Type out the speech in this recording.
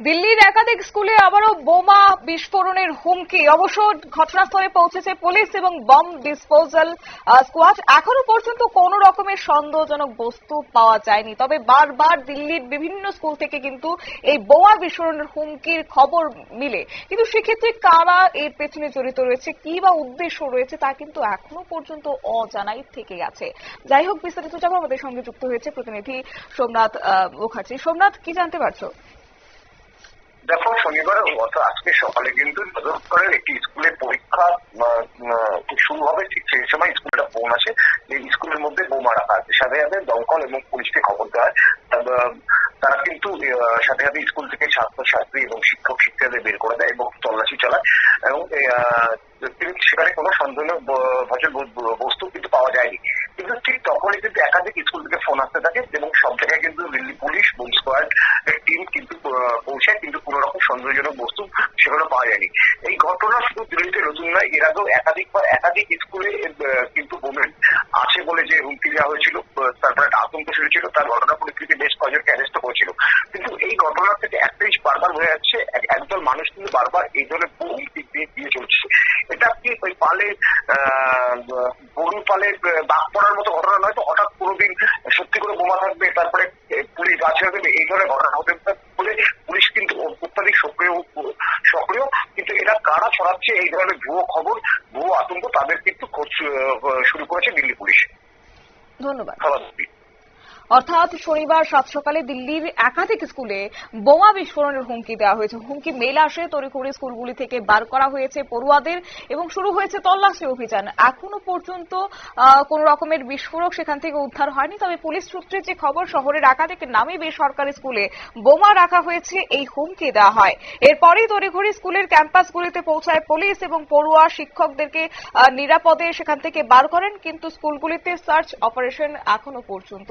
দিল্লির একাধিক স্কুলে আবারও বোমা বিস্ফোরণের হুমকি। অবশ্য ঘটনাস্থলে পৌঁছেছে পুলিশ এবং বম ডিসপোজাল স্কোয়াড। এখনও পর্যন্ত কোন রকমের সন্দেহজনক বস্তু পাওয়া যায়নি। তবে বারবার দিল্লির বিভিন্ন স্কুল থেকে কিন্তু এই বোমা বিস্ফোরণের হুমকির খবর মিলে। কিন্তু সেক্ষেত্রে কারা এর পেছনে জড়িত রয়েছে, কি বা উদ্দেশ্য রয়েছে, তা কিন্তু এখনও পর্যন্ত অজানাই থেকে গেছে। যাই হোক, বিস্তারিত যাব আমাদের সঙ্গে যুক্ত হয়েছে প্রতিনিধি সোমনাথ মুখার্জি। সোমনাথ, কি জানতে পারছ? দেখো, শনিবার গত আজকে সকালে কিন্তু নজরপুরের একটি স্কুলের পরীক্ষা শুরু হবে ঠিক সেই সময় স্কুলটা ফোন আসে। যে স্কুলের মধ্যে বোমা রাখা আছে। সাথে সাথে দমকল এবং পুলিশকে খবর দেওয়া হয়। তারা কিন্তু সাথে সাথে স্কুল থেকে ছাত্র ছাত্রী এবং শিক্ষক, শিক্ষিকাদের বের করে দেয় এবং তল্লাশি চালায়। এবং সেখানে কোনো সন্দেহ ভজন বস্তু কিন্তু পাওয়া যায়নি। কিন্তু ঠিক তখনই কিন্তু একাধিক স্কুল থেকে ফোন আসতে থাকে এবং সব জায়গায় কিন্তু Delhi police, bomb squad team কিন্তু পৌঁছায় কিন্তু কোনো রকম সন্দেহজনক বস্তু সেগুলো পাওয়া যায়নি। এই ঘটনা শুধু দিল্লিতে নতুন নয় এর আগেও একাধিকবার একাধিক স্কুলে কিন্তু বোমেন আছে বলে যে হুমকি দেওয়া হয়েছিল তারপরে একটা আতঙ্ক শুরু ছিল তার ঘটনা পরিস্থিতি বেশ কয়েকজনকে অ্যারেস্ট করেছিল। কিন্তু এই ঘটনা থেকে একটা জিনিস বারবার হয়ে যাচ্ছে এক- একদল মানুষ কিন্তু বারবার এই ধরনের হুমকি দিয়ে দিয়ে চলছে। এটা কি ওই পালে আহ, গরু পালে আহ, বাঘ পড়ার মতো ঘটনা নয় সত্যি করে বোমা থাকবে তারপরে পুলিশ গাছ ছেড়ে দেবে এই ধরনের ঘটনা হতে পারে বলে পুলিশ কিন্তু অত্যাধিক সক্রিয় সক্রিয় কিন্তু এরা কারা ছড়াচ্ছে এই ধরনের ভুয়ো খবর ভুয়ো আতঙ্ক তাদের কিন্তু খোঁজ শুরু করেছে দিল্লি পুলিশ। ধন্যবাদ। অর্থাৎ শনিবার সাত সকালে দিল্লির একাধিক স্কুলে বোমা বিস্ফোরণের হুমকি দেওয়া হয়েছে। হুমকি মেল আসে তড়িঘড়ি স্কুলগুলি থেকে বার করা হয়েছে পড়ুয়াদের এবং শুরু হয়েছে তল্লাশি অভিযান। এখনও পর্যন্ত কোন রকমের বিস্ফোরক সেখান থেকে উদ্ধার হয়নি, তবে পুলিশ সূত্রে যে খবর, শহরের একাধিক নামী বেসরকারি স্কুলে বোমা রাখা হয়েছে, এই হুমকি দেওয়া হয়। এরপরেই তড়িঘড়ি স্কুলের ক্যাম্পাসগুলিতে পৌঁছায় পুলিশ এবং পড়ুয়া শিক্ষকদেরকে নিরাপদে সেখান থেকে বার করেন, কিন্তু স্কুলগুলিতে সার্চ অপারেশন এখনও পর্যন্ত